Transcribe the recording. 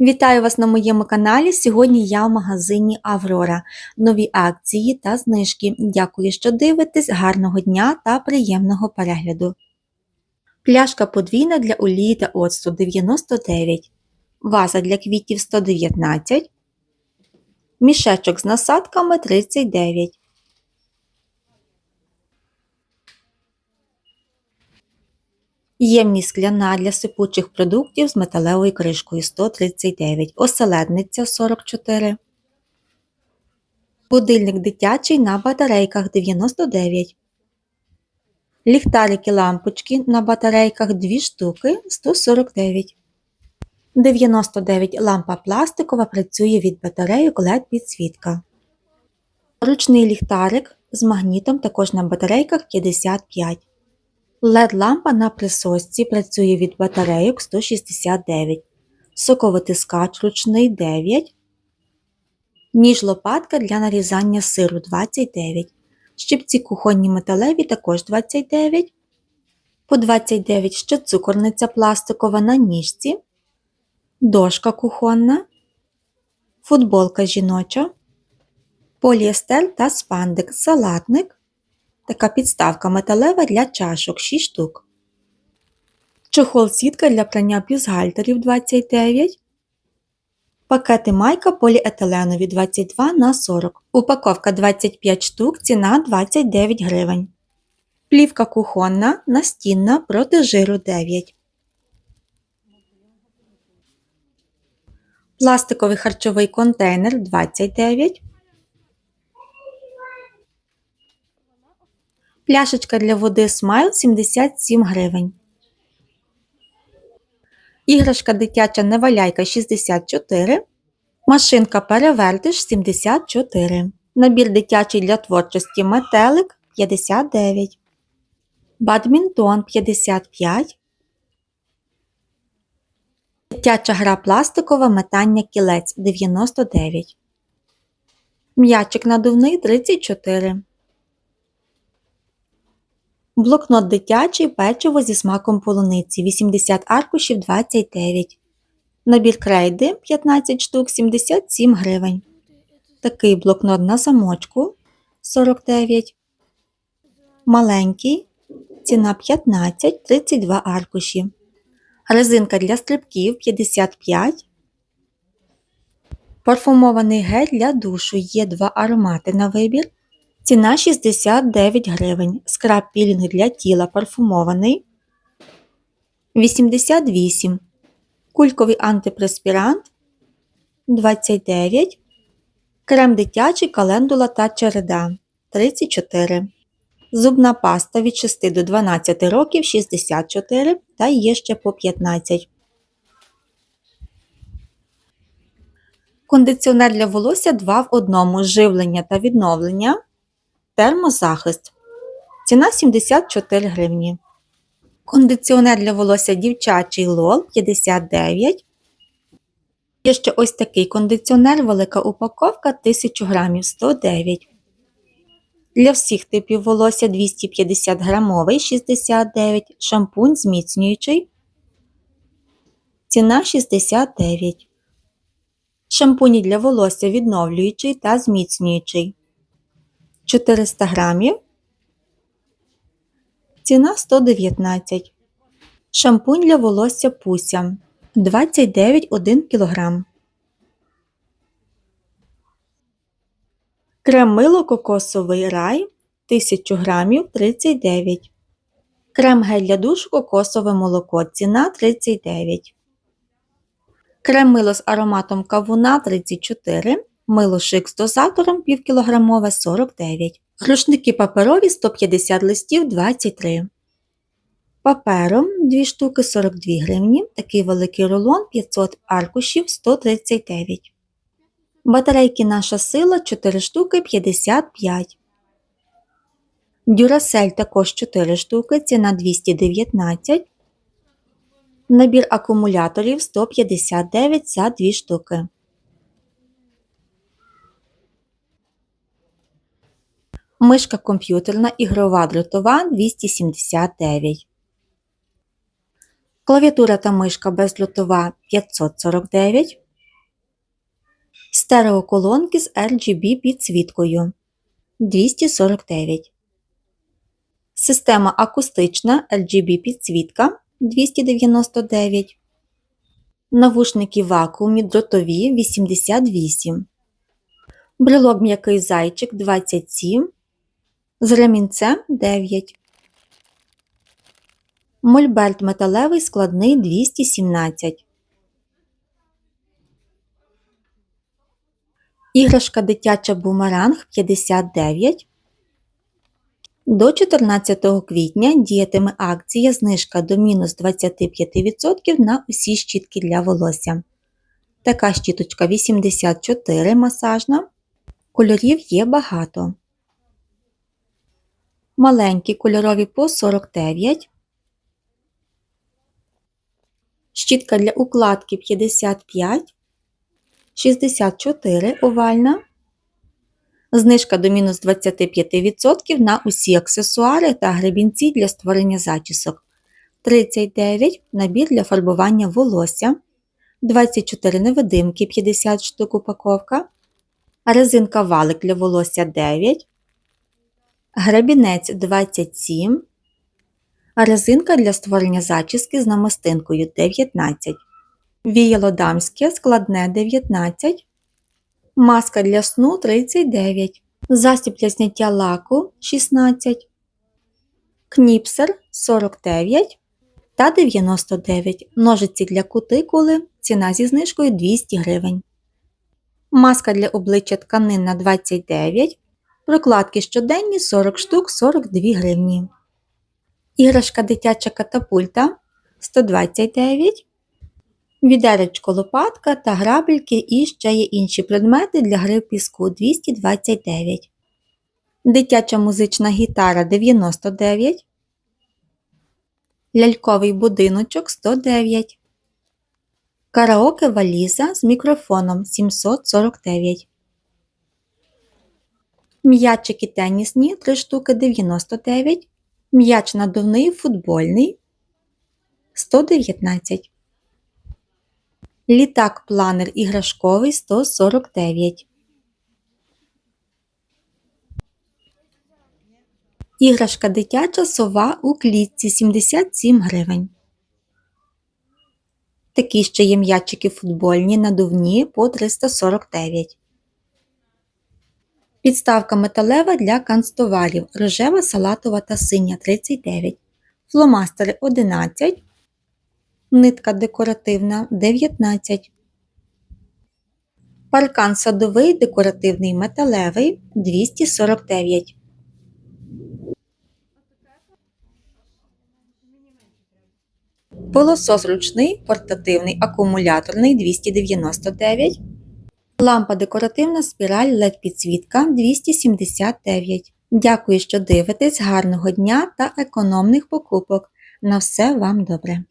Вітаю вас на моєму каналі. Сьогодні я в магазині Аврора. Нові акції та знижки. Дякую, що дивитесь. Гарного дня та приємного перегляду. Пляшка подвійна для олії та оцту 99. Ваза для квітів 119. Мішечок з насадками 39. Ємність скляна для сипучих продуктів з металевою кришкою 139, оселедниця 44. Будильник дитячий на батарейках 99. Ліхтарики лампочки на батарейках 2 штуки 149. 99 лампа пластикова працює від батарейок LED підсвітка. Ручний ліхтарик з магнітом також на батарейках 55. LED-лампа на присосці працює від батарейок 169, соковитискач ручний 9, ніж лопатка для нарізання сиру 29, щипці кухонні металеві також 29, по 29 ще цукорниця пластикова на ніжці, дошка кухонна, футболка жіноча, поліестер та спандик, салатник. Така підставка металева для чашок 6 штук. Чохол сітка для прання бюстгальтерів 29. Пакети майка поліетиленові 22 на 40. Упаковка 25 штук, ціна 29 гривень. Плівка кухонна, настінна проти жиру 9. Пластиковий харчовий контейнер 29. Пляшечка для води Смайл 77 гривень. Іграшка дитяча неваляйка 64. Машинка перевертиш 74. Набір дитячий для творчості метелик 59. Бадмінтон 55. Дитяча гра пластикова метання кілець 99. М'ячик надувний 34. Блокнот дитячий печиво зі смаком полуниці 80 аркушів 29. Набір крейди 15 штук 77 гривень. Такий блокнот на замочку 49. Маленький. Ціна 15 32 аркуші. Резинка для стрибків 55. Парфумований гель для душу. Є два аромати на вибір. Ціна 69 гривень. Скраб пілінг для тіла парфумований 88. Кульковий антипреспірант 29. Крем дитячий календула та череда 34. Зубна паста від 6 до 12 років 64 та є ще по 15. Кондиціонер для волосся 2 в одному живлення та відновлення. Термозахист. Ціна 74 гривні. Кондиціонер для волосся дівчачий лол 59. Є ще ось такий кондиціонер, велика упаковка 1000 грамів 109. Для всіх типів волосся 250 грамовий 69. Шампунь зміцнюючий. Ціна 69. Шампуні для волосся відновлюючий та зміцнюючий. 400 грамів. Ціна 119. Шампунь для волосся Пуся 29,1 кг. Крем мило кокосовий рай 1000 грамів 39. Крем гель для душу кокосове молоко. Ціна 39. Крем мило з ароматом кавуна 34. Мило шик з дозатором півкілограмове 49. Рушники паперові 150 листів 23. Папером 2 штуки 42 гривні. Такий великий рулон 500 аркушів 139. Батарейки наша сила 4 штуки 55. Дюрасель також 4 штуки, ціна 219. Набір акумуляторів 159 за 2 штуки. Мишка комп'ютерна ігрова дротова 279. Клавіатура та мишка бездротова 549. Стереоколонки з RGB підсвіткою 249. Система акустична RGB підсвітка 299. Навушники вакуумі дротові 88. Брелок м'який зайчик 27. З ремінцем 9. Мольберт металевий складний 217. Іграшка дитяча бумеранг 59. До 14 квітня діятиме акція знижка до мінус 25% на усі щітки для волосся. Така щіточка 84 масажна. Кольорів є багато. Маленькі кольорові по 49. Щітка для укладки 55. 64 овальна. Знижка до мінус 25% на усі аксесуари та гребінці для створення зачісок. 39 набір для фарбування волосся. 24 невидимки 50 штук упаковка. Резинка валик для волосся 9. Гребінець 27. Резинка для створення зачіски з намистинкою 19. Віяло дамське складне 19. Маска для сну 39. Засіб для зняття лаку 16. Кніпсер 49 та 99. Ножиці для кутикули. Ціна зі знижкою 200 гривень. Маска для обличчя тканинна 29. Прокладки щоденні 40 штук 42 гривні. Іграшка дитяча катапульта 129. Відеречко лопатка та грабельки і ще є інші предмети для гри в піску 229. Дитяча музична гітара 99. Ляльковий будиночок 109. Караоке валіза з мікрофоном 749. М'ячики тенісні 3 штуки 99. М'яч надувний футбольний 119. Літак планер іграшковий 149. Іграшка дитяча сова у клітці 77 гривень. Такі ще є м'ячики футбольні надувні по 349. Підставка металева для канцтоварів рожева, салатова та синя 39. Фломастери 11. Нитка декоративна 19. Паркан садовий декоративний металевий 249. Пилосос ручний портативний акумуляторний 299. Лампа декоративна спіраль LED підсвітка 279. Дякую, що дивитесь. Гарного дня та економних покупок. На все вам добре!